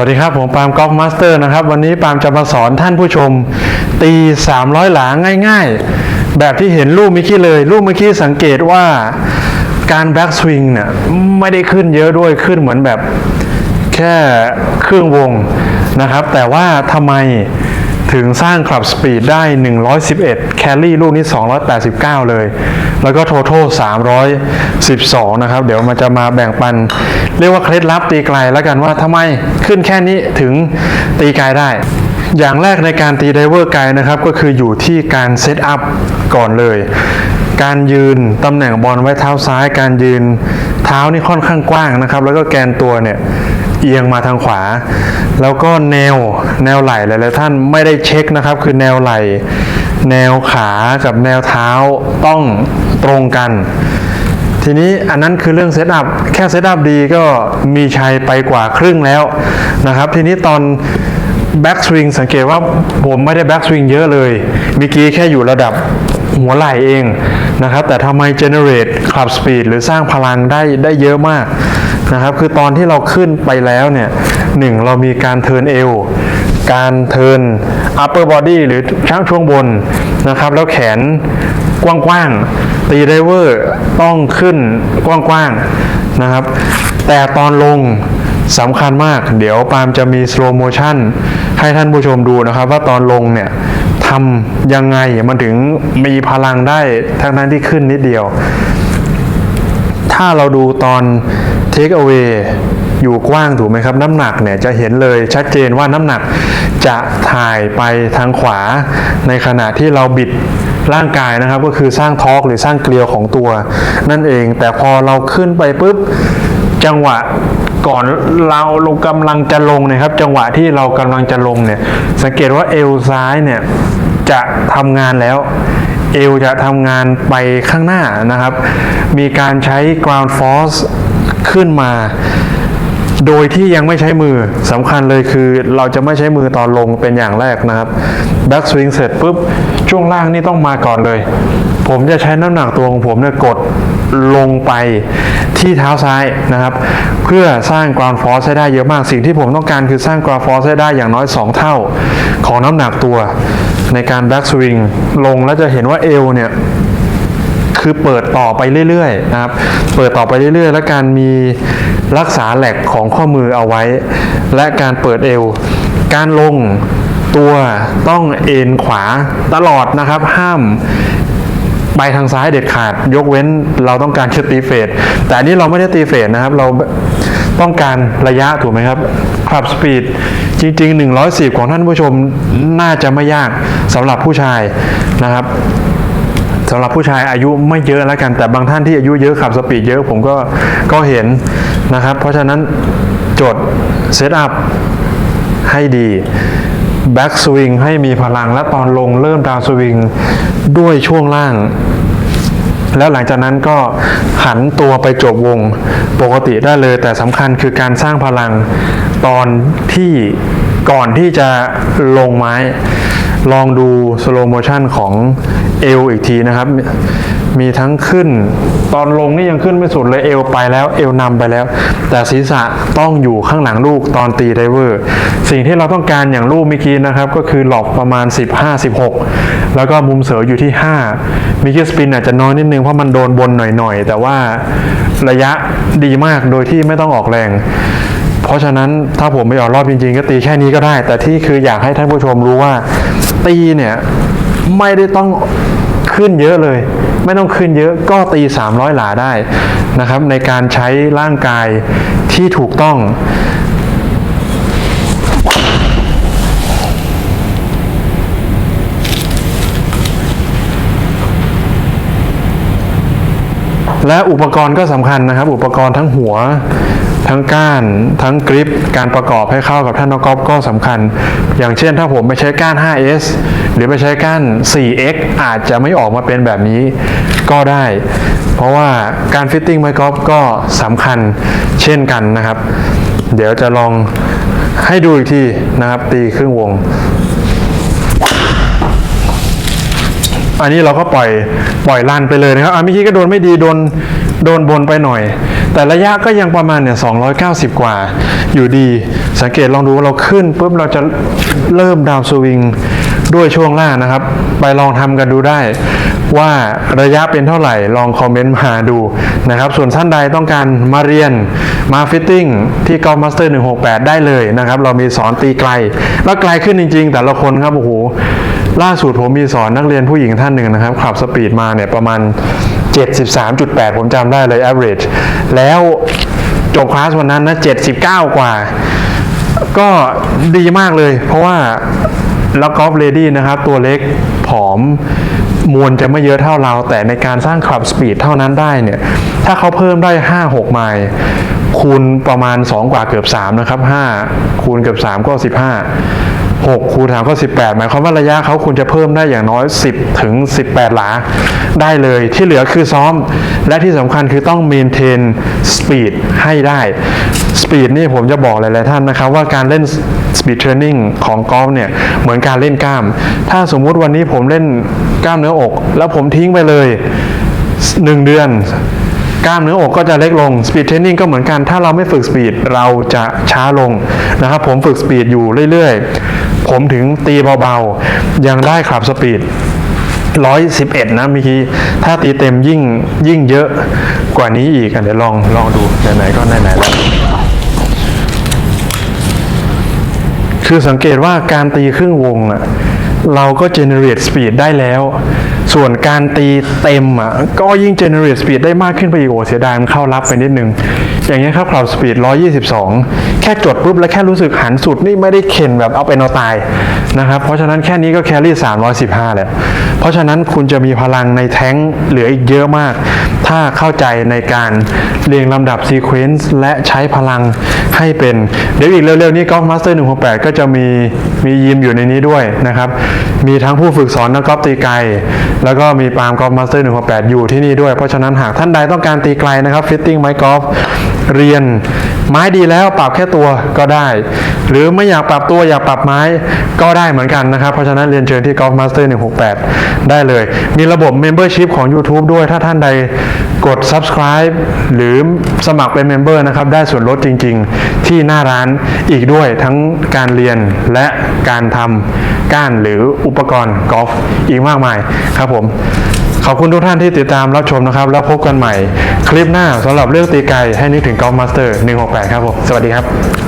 วัสดีครับ ผมปาล์มกอล์ฟมาสเตอร์นะครับ วันนี้ปาล์มจะมาสอนท่านผู้ชม ตี 300 หลาง่ายๆ แบบที่เห็นรูปเมื่อกี้เลย รูปเมื่อกี้สังเกตว่าการแบ็กสวิงเนี่ยไม่ได้ขึ้นเยอะด้วยขึ้นเหมือนแบบแค่ครึ่งวงนะครับ แต่ว่าทำไม ถึงสร้างคลับสปีดได้ 111 แคลรี่ลูกนี้ 289 เลย แล้วก็โทท a 312 นะครับ เดี๋ยวมันจะมาแบ่งปัน เรียกว่าเคล็ดลับตีไกลแล้วกันว่าทำไมขึ้นแค่นี้ถึงตีไกลได้อย่างแรกในการตีไดเวอร์ไกลนะครับก็คืออยู่ที่การเซตอัพก่อนเลย การยืนตำแหน่งบอลไว้เท้าซ้าย การยืนเท้านี่ค่อนข้างกว้างนะครับ แล้วก็แกนตัวเนี่ย เอียงมาทางขวา แล้วก็แนวแนวไหล่หลายๆท่านไม่ได้เช็คนะครับ คือแนวไหล่แนวขากับแนวเท้าต้องตรงกัน ทีนี้อันนั้นคือเรื่องเซตอัพแค่เซตอัพดีก็มีชัยไปกว่าครึ่งแล้วนะครับ ทีนี้ตอนแบ็กสวิงสังเกตว่าผมไม่ได้แบ็กสวิงเยอะเลยเมื่อกี้แค่อยู่ระดับหัวไหล่เองนะครับ แต่ทำไม generate club speed หรือสร้างพลังได้ได้เยอะมาก นะครับ คือตอนที่เราขึ้นไปแล้วเนี่ยหนึ่งเรามีการเทิร์นเอวการเทิร์น upper body หรือช่างช่วงบนนะครับ แล้วแขนกว้างๆ ตีไดเวอร์ต้องขึ้นกว้างๆนะครับ แต่ตอนลงสำคัญมาก เดี๋ยวปามจะมี slow motion ให้ท่านผู้ชมดูนะครับ ว่าตอนลงเนี่ยทำยังไงมันถึงมีพลังได้ทั้งนั้นที่ขึ้นนิดเดียว ถ้าเราดูตอน take away อยู่กว้างถูกไหมครับ น้ำหนักเนี่ยจะเห็นเลยชัดเจนว่าน้ำหนักจะถ่ายไปทางขวา ในขณะที่เราบิดร่างกายนะครับ ก็คือสร้างทอร์กหรือสร้างเกลียวของตัว นั่นเองแต่พอเราขึ้นไปปุ๊บจังหวะก่อนเราลงกำลังจะลงนะครับ จังหวะที่เรากำลังจะลงเนี่ยสังเกตว่าเอวซ้ายเนี่ยจะทำงานแล้วเอวจะทำงานไปข้างหน้านะครับ มีการใช้ ground force ขึ้นมา โดยที่ยังไม่ใช้มือสำคัญเลยคือเราจะไม่ใช้มือตอนลงเป็นอย่างแรกนะครับ back swing เสร็จปุ๊บช่วงล่างนี่ต้องมาก่อนเลย ผมจะใช้น้ำหนักตัวของผมเนี่ยกดลงไปที่เท้าซ้ายนะครับ เพื่อสร้าง ground force ให้ได้เยอะมากสิ่งที่ผมต้องการคือสร้าง ground force ให้ได้อย่างน้อย 2 เท่าของน้ำหนักตัว ในการ back swing ลงแล้วจะเห็นว่าเอวเนี่ย คือเปิดต่อไปเรื่อยๆนะครับ เปิดต่อไปเรื่อยๆ และการมีรักษาแหลกของข้อมือเอาไว้ และการเปิดเอว การลงตัวต้องเอ็นขวาตลอดนะครับ ห้ามไปทางซ้ายเด็ดขาด ยกเว้นเราต้องการจะตีเฟดแต่อันนี้เราไม่ได้ตีเฟดนะครับ เราต้องการระยะถูกไหมครับขับสปีดจริง ๆ 110 ของท่านผู้ชมน่าจะไม่ยากสำหรับผู้ชายนะครับ สำหรับผู้ชายอายุไม่เยอะแล้วกัน แต่บางท่านที่อายุเยอะขับสปีดเยอะผมก็ก็เห็นนะครับ เพราะฉะนั้นจดเซตอัพให้ดีแบ็กสวิงให้มีพลังและตอนลงเริ่มดาวสวิงด้วยช่วงล่าง แล้วหลังจากนั้นก็หันตัวไปจบวงปกติได้เลย แต่สำคัญคือการสร้างพลังตอนที่ก่อนที่จะลงไม้ ลองดูสโลโมชันของ เอวอีกทีนะครับ มีทั้งขึ้น ตอนลงนี่ยังขึ้นไม่สุดเลยเอวไปแล้วเอวนำไปแล้ว แต่ศีรษะต้องอยู่ข้างหลังลูกตอนตีไดเวอร์ สิ่งที่เราต้องการอย่างลูกเมื่อกี้นะครับ ก็คือหลอกประมาณ 15-16 แล้วก็มุมเสืออยู่ที่ 5มิกกี้สปินอาจจะน้อยนิดนึงเพราะมันโดนบนหน่อยๆ แต่ว่าระยะดีมากโดยที่ไม่ต้องออกแรงเพราะฉะนั้นถ้าผมไม่ออกรอบจริงๆ ก็ตีแค่นี้ก็ได้ แต่ที่คืออยากให้ท่านผู้ชมรู้ว่าตีเนี่ย ไม่ได้ต้อง ขึ้นเยอะเลย ไม่ต้องขึ้นเยอะก็ตี 300 หลาได้นะครับ ในการใช้ร่างกายที่ถูกต้องและอุปกรณ์ก็สำคัญนะครับ อุปกรณ์ทั้งหัว ทั้งก้านทั้งกริปการประกอบให้เข้ากับท่านนกกอล์ฟก็สำคัญ อย่างเช่นถ้าผมไปใช้ก้าน 5S หรือไปใช้ก้าน 4X อาจจะไม่ออกมาเป็นแบบนี้ก็ได้ เพราะว่าการฟิตติ้งไม้กอล์ฟก็สำคัญเช่นกันนะครับ เดี๋ยวจะลองให้ดูอีกทีนะครับ ตีครึ่งวงอันนี้เราก็ปล่อยปล่อยลันไปเลยนะครับ อะเมื่อกี้ก็โดนไม่ดี โดน โดนบนไปหน่อย แต่ระยะก็ยังประมาณเนี่ย290 กว่า อยู่ดี สังเกตลองดูว่าเราขึ้นปุ๊บเราจะเริ่มดาวสวิงด้วยช่วงล่างนะครับ ไปลองทำกันดูได้ ว่าระยะเป็นเท่าไหร่ลองคอมเมนต์มาดูนะครับ ส่วนท่านใดต้องการมาเรียนมาฟิตติ้งที่ Golf Master 168 ได้เลยนะครับ เรามีสอนตีไกล แล้วไกลขึ้นจริง ๆ แต่ละคนครับโอ้โหล่าสุดผมมีสอนนักเรียนผู้หญิงท่านหนึ่งนะครับขับสปีดมาเนี่ยประมาณ 73.8 ผมจำได้เลย average แล้วจบคลาสวันนั้นนะ 79 กว่า ก็ดีมากเลย เพราะว่าแล้วกอล์ฟเลดี้นะครับ ตัวเล็กผอมมวลจะไม่เยอะเท่าเรา แต่ในการสร้างคลับสปีดเท่านั้นได้เนี่ย ถ้าเขาเพิ่มได้ 5-6 ไมล์คูณประมาณ 2 กว่าเกือบ 3 นะครับ 5 คูณเกือบ 3 ก็ 15 6คูณ3ก็ 18 หมายความว่าระยะเขาควรจะเพิ่มได้อย่างน้อย 10 ถึง 18 หลา ได้เลยที่เหลือคือซ้อม และที่สำคัญคือต้องเมนเทนสปีดให้ได้สปีดนี่ผมจะบอกหลายๆท่านนะครับว่าการเล่นสปีดเทรนนิ่งของกอล์ฟเนี่ยเหมือนการเล่นกล้าม ถ้าสมมุติวันนี้ผมเล่นกล้ามเนื้ออก แล้วผมทิ้งไปเลย 1 เดือนกล้ามเนื้ออกก็จะเล็กลงสปีดเทรนนิ่งก็เหมือนกัน ถ้าเราไม่ฝึกสปีดเราจะช้าลงนะครับผมฝึกสปีดอยู่เรื่อยๆ ผมถึงตีเบาๆ ยังได้ขับสปีด111นะเมื่อกี้ถ้าตีเต็มยิ่งยิ่งเยอะกว่านี้อีกอะเดี๋ยวลองลองดูไหนๆก็ไหนๆแล้วคือสังเกตว่าการตีครึ่งวงอะเราก็เจเนเรตสปีดได้แล้ว ส่วนการตีเต็มอะก็ยิ่ง generate speed ได้มากขึ้นไปอีกโอ้เสียดายมันเข้ารับไปนิดนึง อย่างเงี้ยครับ cloud speed 122 แค่จดปุ๊บแล้วแค่รู้สึกหันสุดนี่ไม่ได้เข็นแบบเอาเป็นเอาตายนะครับเพราะฉะนั้นแค่นี้ก็แครี่315แล้วเพราะฉะนั้นคุณจะมีพลังในแท้งเหลืออีกเยอะมาก ถ้าเข้าใจในการเรียงลำดับซีเควนซ์และใช้พลังให้เป็น เดี๋ยวอีกเร็วๆนี้ Golf Master 168 ก็จะมีมียิมอยู่ในนี้ด้วยนะครับ มีทั้งผู้ฝึกสอนนักกอล์ฟตีไกล แล้วก็มีปาล์ม Golf Master 168 อยู่ที่นี่ด้วย เพราะฉะนั้นหากท่านใดต้องการตีไกลนะครับฟิตติ้งไม้กอล์ฟเรียนไม้ดีแล้วปรับแค่ตัวก็ได้ หรือไม่อยากปรับตัวอยากปรับไม้ก็ได้เหมือนกันนะครับ เพราะฉะนั้นเรียนเชิญที่ Golf Master 168 ได้เลย มีระบบ Membership ของ YouTube ด้วยถ้าท่านใดกด subscribe หรือสมัครเป็น Member นะครับ ได้ส่วนลดจริง ๆ ที่หน้าร้านอีกด้วยทั้งการเรียนและการทำก้านหรืออุปกรณ์กอล์ฟอีกมากมายครับผมขอบคุณทุกท่านที่ติดตามรับชมนะครับ แล้วพบกันใหม่ คลิปหน้าสำหรับเรื่องตีไกลให้นึกถึง Golf Master 168 ครับผม สวัสดีครับ